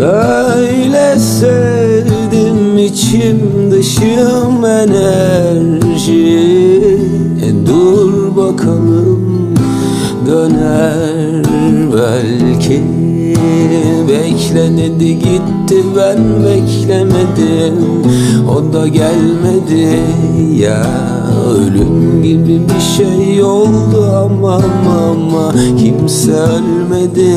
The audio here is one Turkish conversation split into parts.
Öyle sevdim içim dışım enerji. E dur bakalım döner belki. Bekle dedi gitti ben beklemedim. O da gelmedi. Ya Ölüm gibi bir şey oldu. Ama, ama Kimse ölmedi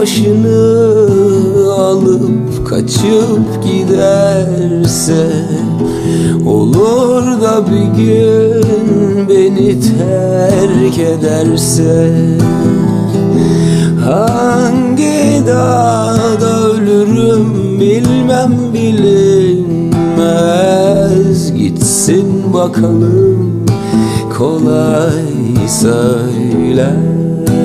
başını alıp kaçıp giderse Olur da bir gün beni terk ederse. Hangi dağda ölürüm bilmem bilinmez. Gitsin bakalım kolay söyler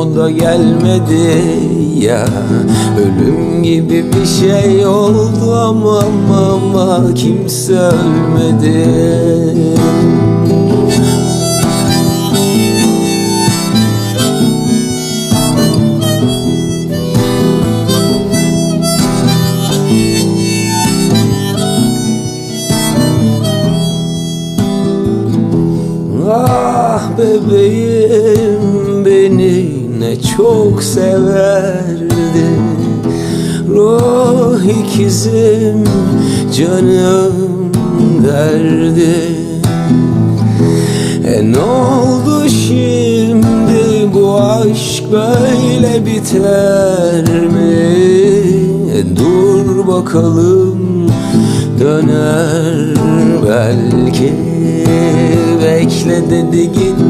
O da gelmedi ya. Ölüm gibi bir şey oldu ama ama, Kimse ölmedi bebeğim beni ne çok severdi Ruh ikizim canım derdi E ne oldu şimdi bu aşk böyle biter mi? E dur bakalım döner belki. Bekle dedi gitti